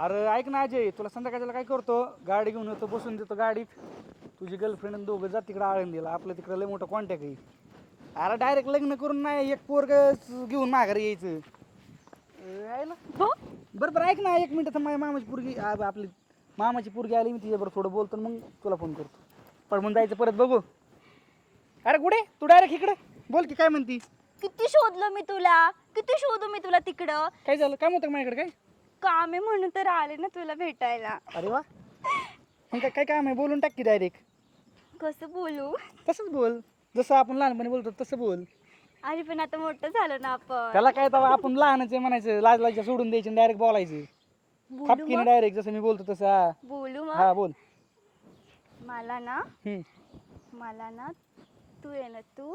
अरे ऐक ना अजय तुला संध्याकाळच्याला काय करतो? गाडी घेऊन येतो बसून देतो गाडीत तुझी गर्लफ्रेंड आणि दोघं जा तिकडं आळंदीला. आपलं तिकडं लय मोठं कॉन्टॅक्ट आहे. अरे डायरेक्ट लग्न करून नाही एक पोरग घेऊन माघारी यायचं. ना? हो. बरं बरं ऐक ना एक मिनिट माझ्या मामाची पोरगी आ- आपली मामाची पोरगी आली मी तिच्याबरोबर थोडं बोलतो आणि मग तुला फोन करतो. पण मग जायचं परत बघू. अरे कुठे? तू डायरेक्ट इकडे? बोल की काय म्हणती? किती शोधलं मी तुला? किती शोधू मी तुला तिकडं? काय झालं? काय म्हणतं माझ्याकडे काय? काम आहे म्हणून तर आले ना तुला भेटायला. अरे वा. मग काय काय काम आहे? बोलून टाक की डायरेक्ट कसं बोलू? तसंच बोल. जसं आपण लहानपणी बोलतो तसं बोल. अरे पण आता मोठं झालं ना आपण. त्याला काय आपण लहानच आहे म्हणायचं. लाज लाज सोडून द्यायची डायरेक्ट बोलायचं. बोलू खापकीने मग. डायरेक्ट जसं मी बोलतो तसं. हा. बोलू हा मग बोल. मला ना हम्म. मला ना तू आहे ना तू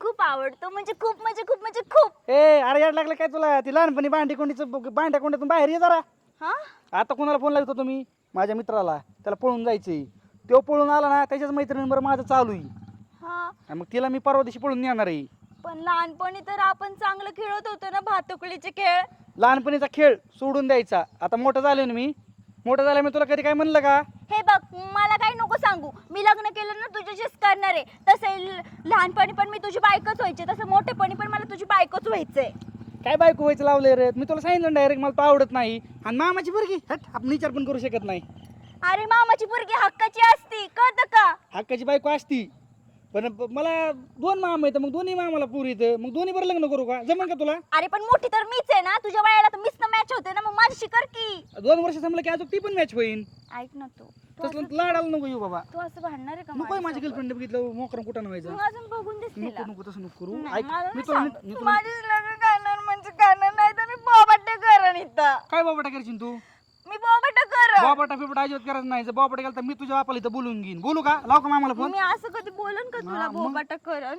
खूप आवडतो म्हणजे खूप म्हणजे खूप म्हणजे खूप. ए अरे याड लागलं काय तुला? ती लहानपणी भांडी कोंडीचं भांड्या कोंड्यातून बाहेर ये जरा. हा? आता कोणाला फोन लागतो तुम्ही? माझ्या मित्राला. त्याला पळून जायचंय. तो पळून आला ना त्याच्याच मैत्रिणीबरोबर माझं चालू आहे. हा. आणि मग तिला मी परवा दिवशी पळून नेणार आहे. पण लहानपणी तर आपण चांगलं खेळत होतो ना भातुकलीचे खेळ. लहानपणीचा खेळ सोडून द्यायचा. आता मोठं झालो ना मी. मोठं झालं मी तुला कधी काय म्हणलं का? हे बघ मला मी लग्न केलं ना तुझ्याशीच करणार. आहे तसं लहानपणी पण मी तुझी बायकोच व्हायचे तसं मोठेपणी पण मला तुझी बायकोच व्हायचंय काय बायको व्हायचं लावलंय रे? मी तुला सांगितलं डायरेक्ट मला तो आवडत नाही. आणि मामाची बरगी हट आपण विचार पण करू शकत नाही. अरे मामाची पोरगी हक्काची असती कळतं का? हक्काची बायको असती. पण मला दोन मामा आहेत मग दोन्ही मामाला पूर येतं. मग दोन्ही बरं लग्न करू का? जमन का तुला? अरे पण मोठी तर मीच आहे ना. तुझ्या वयाला तर मीच ना मॅच होते ना. मग माझी कर की. दोन वर्ष संपलं की अजून ती पण मॅच होईल ऐक ना तू. तू तसलं असं- लाडाला नको येऊ बाबा. तू असं भांडणार आहे का नको माझी माझ्यासोबत? गर्लफ्रेंड बघितलं मोकरं कुठं नाही व्हायचं अजून बघून दिसतील नको नको तसं नको करू. नाही, ऐक मला मी ना तुला सांग. मी तू तुला माझीच लग्न करणार म्हणजे करणार नाही तर मी बोबाटे करण इथं. काय बाबाटा करशील तू? मी बोबाटे करण बाबाटा फिबटा अजिबात करायचं नाही. जर बाबाटा गेला तर मी तुझ्या बापाला इथं बोलून घेईन. बोलू का? लाव का मामाला फोन मी असं कधी बोलन का तुला? बोबाटा करण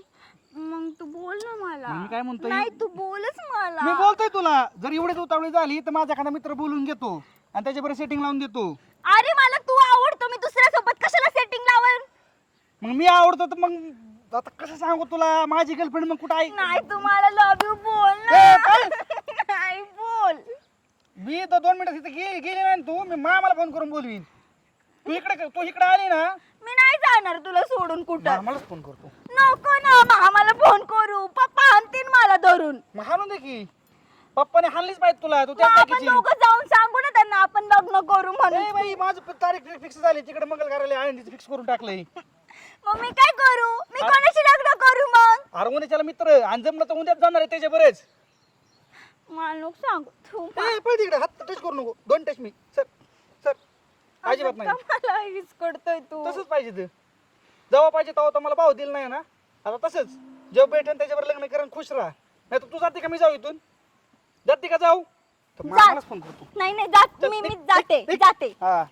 मग तू बोल ना मला. मी काय म्हणतोय? नाही तू बोलच मी मला बोलतोय तुला. जर एवढीच उतावळी झाली तर माझा एखादा मित्र बोलून घेतो. आणि त्याच्याबरोबर सेटिंग लावून देतो. अरे मला तू आवडतो. मी दुसऱ्या सोबत कशाला सेटिंग लावल मग मी आवडतो तर मग आता कसं सांगू तुला? माझी गर्लफ्रेंड मग कुठं आहे? नाही तू मला लव यू बोल ए, ना नाही बोल. मी तर दोन मिनिटं तिथे गेली गेली नाही तू. मी मामाला फोन करून बोलवीन. तू इकडे तू इकडे आली ना. मी नाही जाणार तुला सोडून कुठं. मामालाच फोन करतो. नको ना मामाला फोन करू. पप्पा आणतील मला धरून. मग हाणून दे की. पप्पाने हाणलीच पाहिजे तुला. तू मग त्या आपण दोघं जाऊन सांगू ना त्यांना आपण लग्न करू म्हणून. ए बाई माझं प- तारीख फिक्स झाली. तिकडे मंगल कार्यालय आळंदीचं फिक्स करून टाकलंय. मग मी काय करू? मी कोणाशी लग्न करू मग? अरे उद्याच्याला मित्र आणि जमलं तर उद्याच जाणार आहे त्याच्या बरेच मला नको सांगू तू ए पळ तिकडे हात टच करू नको. दोन टच मी सर सर अजिबात नाही. मला विस्कडतोय तू. तसंच पाहिजे ते. जेव्हा पाहिजे तेव्हा तर मला भाव दिला नाही ना? आता तसंच. जेव्हा भेटेन त्याच्यावर लग्न करून खुश राहा. नाही तर तू जाते का? मी जाऊ इथून. जाते का? जाऊ. तर जा. मामालाच फोन करतो. नाही नाही जात. मी मी जाते जाते. हा.